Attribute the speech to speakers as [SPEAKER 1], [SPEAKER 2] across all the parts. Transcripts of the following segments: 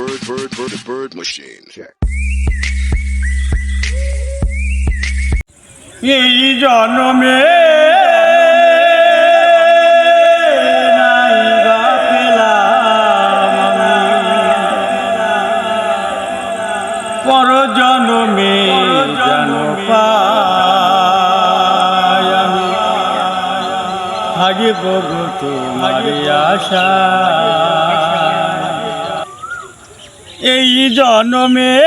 [SPEAKER 1] bird, bird, bird, bird machine. Check.
[SPEAKER 2] এই জন্মে। পর জন্মে যেন থাকিব গো আশা এই জন্মে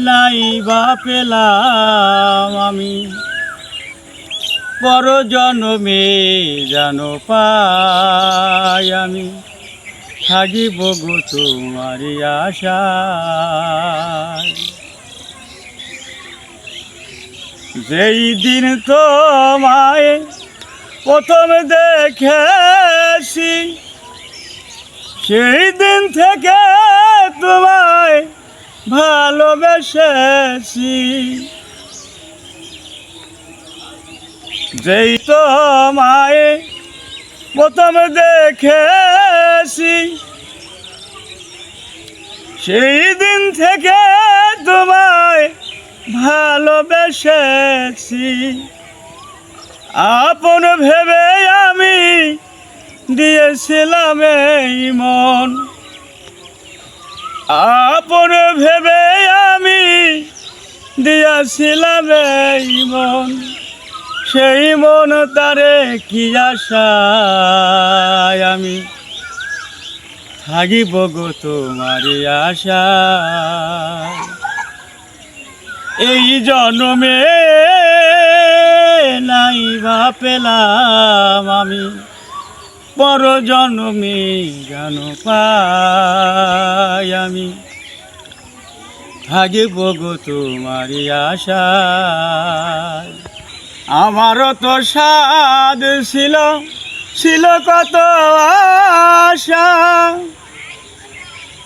[SPEAKER 2] নাই বা পেলাম আমি। পর জন্মে যেন পাই আমি। থাকিব গো তোমারি আশা যেই দিন তো তোমায় প্রথম দেখেছি সেই দিন থেকে তোমায় ভালোবেসেছি। যেই তোমায় প্রথম দেখেছি। সেই দিন থেকে তোমায় ভালোবেসেছি। আপন ভেবে আমি দিয়েছিলাম এই মন। আপন ভেবে আমি দিয়েছিলাম এই মন। সেই মন তারে কি আশায় আমি থাকিব গো তোমারি আশা এই জন্মে নাই বা পেলাম আমি। পর জন্মে পাই আমি। থাকিব গো তোমারি আশা আমারও তো স্বাদ ছিল ছিল কত আশা।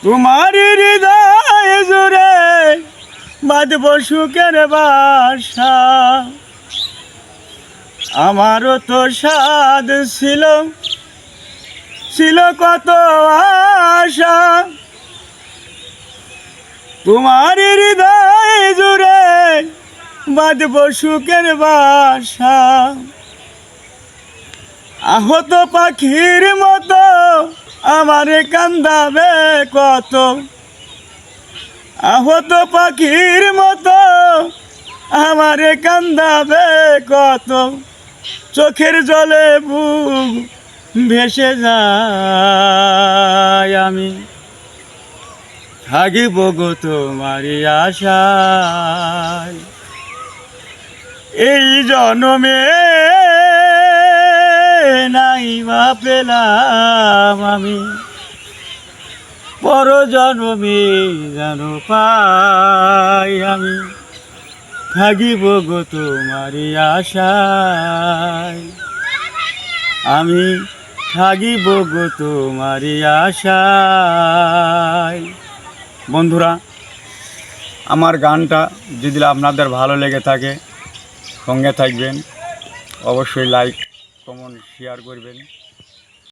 [SPEAKER 2] তোমারই হৃদয় জুড়ে বাঁধব সুখের বাসা। আমারও তো স্বাদ ছিল ছিল কত আশা। তোমার হৃদয় জুড়ে বাঁধব সুখের বাসা। আহত পাখির মতো আমার কান্দাবে কত। আহত পাখির মতো আমার কান্দাবে কত। চোখের জলে বুক ভেসে যায় আমি। থাকিব গো তোমারি আশায়। এই জন্মে নাই বা পেলাম আমি। পর জন্মে যেন পাই আমি। থাকিব গো তোমারি আশায়। আমি থাকিব গো তোমার আশায়। বন্ধুরা, আমার গানটা যদি আপনাদের ভালো লেগে থাকে, সঙ্গে থাকবেন। অবশ্যই লাইক কমেন্ট শেয়ার করবেন।